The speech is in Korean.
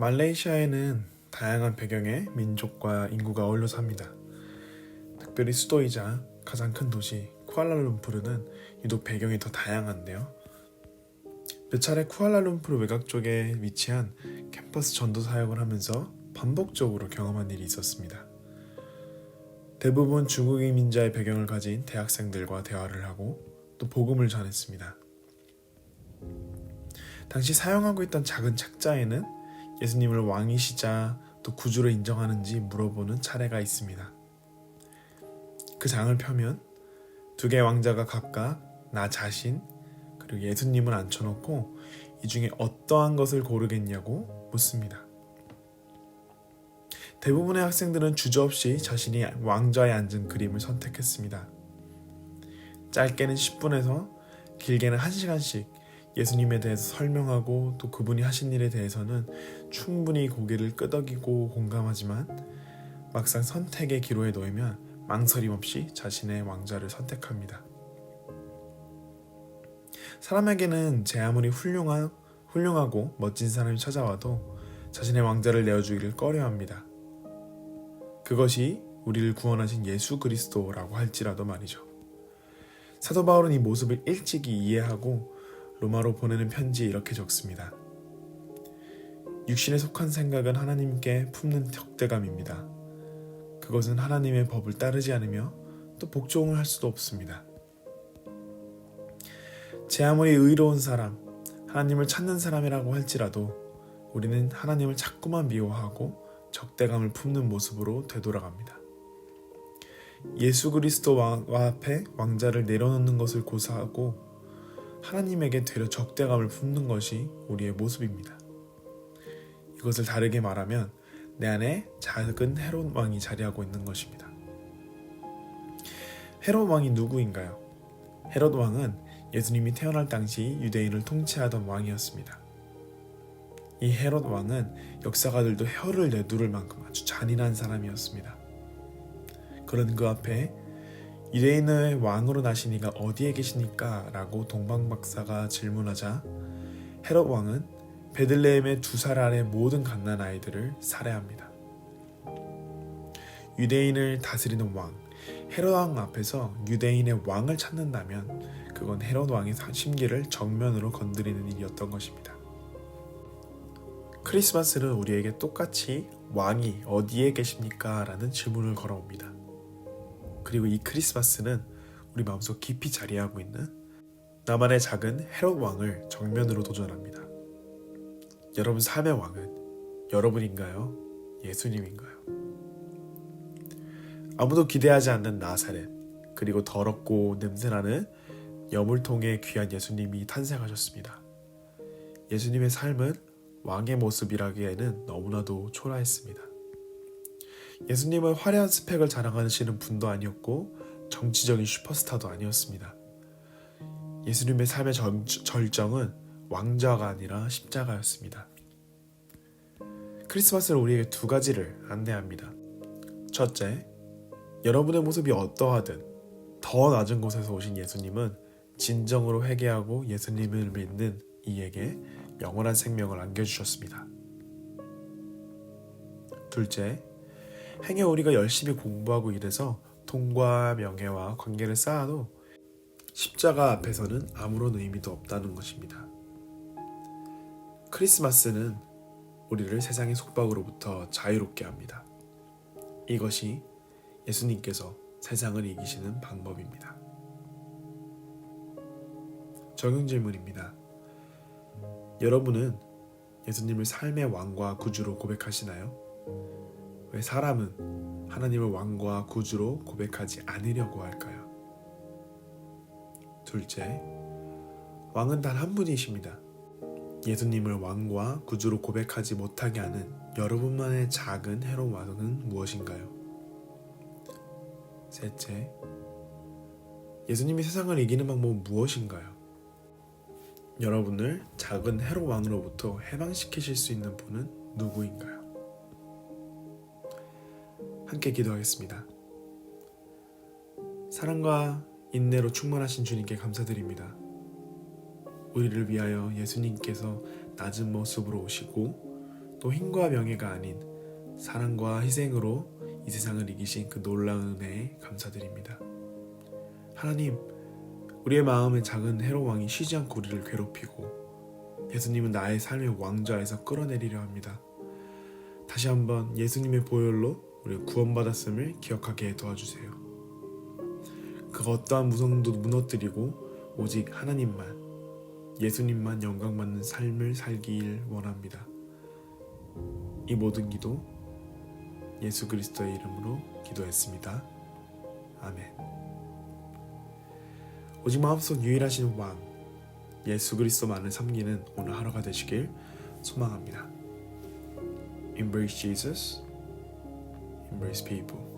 말레이시아에는 다양한 배경의 민족과 인구가 어울려 삽니다. 특별히 수도이자 가장 큰 도시 쿠알라룸푸르는 유독 배경이 더 다양한데요. 몇 차례 쿠알라룸푸르 외곽 쪽에 위치한 캠퍼스 전도 사역을 하면서 반복적으로 경험한 일이 있었습니다. 대부분 중국 이민자의 배경을 가진 대학생들과 대화를 하고 또 복음을 전했습니다. 당시 사용하고 있던 작은 책자에는 예수님을 왕이시자 또 구주로 인정하는지 물어보는 차례가 있습니다. 그 장을 펴면 두 개의 왕자가 각각 나 자신 그리고 예수님을 앉혀놓고 이 중에 어떠한 것을 고르겠냐고 묻습니다. 대부분의 학생들은 주저없이 자신이 왕좌에 앉은 그림을 선택했습니다. 짧게는 10분에서 길게는 1시간씩 예수님에 대해서 설명하고 또 그분이 하신 일에 대해서는 충분히 고개를 끄덕이고 공감하지만 막상 선택의 기로에 놓이면 망설임 없이 자신의 왕자를 선택합니다. 사람에게는 제 아무리 훌륭한, 훌륭하고 멋진 사람이 찾아와도 자신의 왕자를 내어주기를 꺼려합니다. 그것이 우리를 구원하신 예수 그리스도라고 할지라도 말이죠. 사도 바울은 이 모습을 일찍이 이해하고 로마로 보내는 편지에 이렇게 적습니다. 육신에 속한 생각은 하나님께 품는 적대감입니다. 그것은 하나님의 법을 따르지 않으며 또 복종을 할 수도 없습니다. 제 아무리 의로운 사람, 하나님을 찾는 사람이라고 할지라도 우리는 하나님을 자꾸만 미워하고 적대감을 품는 모습으로 되돌아갑니다. 예수 그리스도와 앞에 왕자를 내려놓는 것을 고사하고 하나님에게 되려 적대감을 품는 것이 우리의 모습입니다. 이것을 다르게 말하면 내 안에 작은 헤롯 왕이 자리하고 있는 것입니다. 헤롯 왕이 누구인가요? 헤롯 왕은 예수님이 태어날 당시 유대인을 통치하던 왕이었습니다. 이 헤롯 왕은 역사가들도 혀를 내두를 만큼 아주 잔인한 사람이었습니다. 그런 그 앞에 유대인의 왕으로 나신 이가 어디에 계시니까? 라고 동방박사가 질문하자 헤롯 왕은 베들레헴의 두 살 아래 모든 갓난 아이들을 살해합니다. 유대인을 다스리는 왕 헤롯 왕 앞에서 유대인의 왕을 찾는다면 그건 헤롯 왕의 심기를 정면으로 건드리는 일이었던 것입니다. 크리스마스는 우리에게 똑같이 왕이 어디에 계십니까? 라는 질문을 걸어옵니다. 그리고 이 크리스마스는 우리 마음속 깊이 자리하고 있는 나만의 작은 헤롯 왕을 정면으로 도전합니다. 여러분 삶의 왕은 여러분인가요? 예수님인가요? 아무도 기대하지 않는 나사렛 그리고 더럽고 냄새나는 여물통의 귀한 예수님이 탄생하셨습니다. 예수님의 삶은 왕의 모습이라기에는 너무나도 초라했습니다. 예수님은 화려한 스펙을 자랑하시는 분도 아니었고 정치적인 슈퍼스타도 아니었습니다. 예수님의 삶의 전, 절정은 왕자가 아니라 십자가였습니다. 크리스마스는 우리에게 두 가지를 안내합니다. 첫째, 여러분의 모습이 어떠하든 더 낮은 곳에서 오신 예수님은 진정으로 회개하고 예수님을 믿는 이에게 영원한 생명을 안겨주셨습니다. 둘째, 행여 우리가 열심히 공부하고 일해서 돈과 명예와 관계를 쌓아도 십자가 앞에서는 아무런 의미도 없다는 것입니다. 크리스마스는 우리를 세상의 속박으로부터 자유롭게 합니다. 이것이 예수님께서 세상을 이기시는 방법입니다. 적용 질문입니다. 여러분은 예수님을 삶의 왕과 구주로 고백하시나요? 왜 사람은 하나님을 왕과 구주로 고백하지 않으려고 할까요? 둘째, 왕은 단 한 분이십니다. 예수님을 왕과 구주로 고백하지 못하게 하는 여러분만의 작은 해로운 왕은 무엇인가요? 셋째, 예수님이 세상을 이기는 방법은 무엇인가요? 여러분을 작은 해로 왕으로부터 해방시키실 수 있는 분은 누구인가요? 함께 기도하겠습니다. 사랑과 인내로 충만하신 주님께 감사드립니다. 우리를 위하여 예수님께서 낮은 모습으로 오시고 또 힘과 명예가 아닌 사랑과 희생으로 이 세상을 이기신 그 놀라운 은혜에 감사드립니다. 하나님, 우리의 마음엔 작은 헤롯 왕이 쉬지 않고 우리를 괴롭히고 예수님은 나의 삶의 왕좌에서 끌어내리려 합니다. 다시 한번 예수님의 보혈로 우리가 구원받았음을 기억하게 도와주세요. 그 어떠한 무성도 무너뜨리고 오직 하나님만 예수님만 영광받는 삶을 살길 원합니다. 이 모든 기도 예수 그리스도의 이름으로 기도했습니다. 아멘. 오직 마음속 유일하신 왕 예수 그리스도만을 섬기는 오늘 하루가 되시길 소망합니다. Embrace Jesus, embrace people.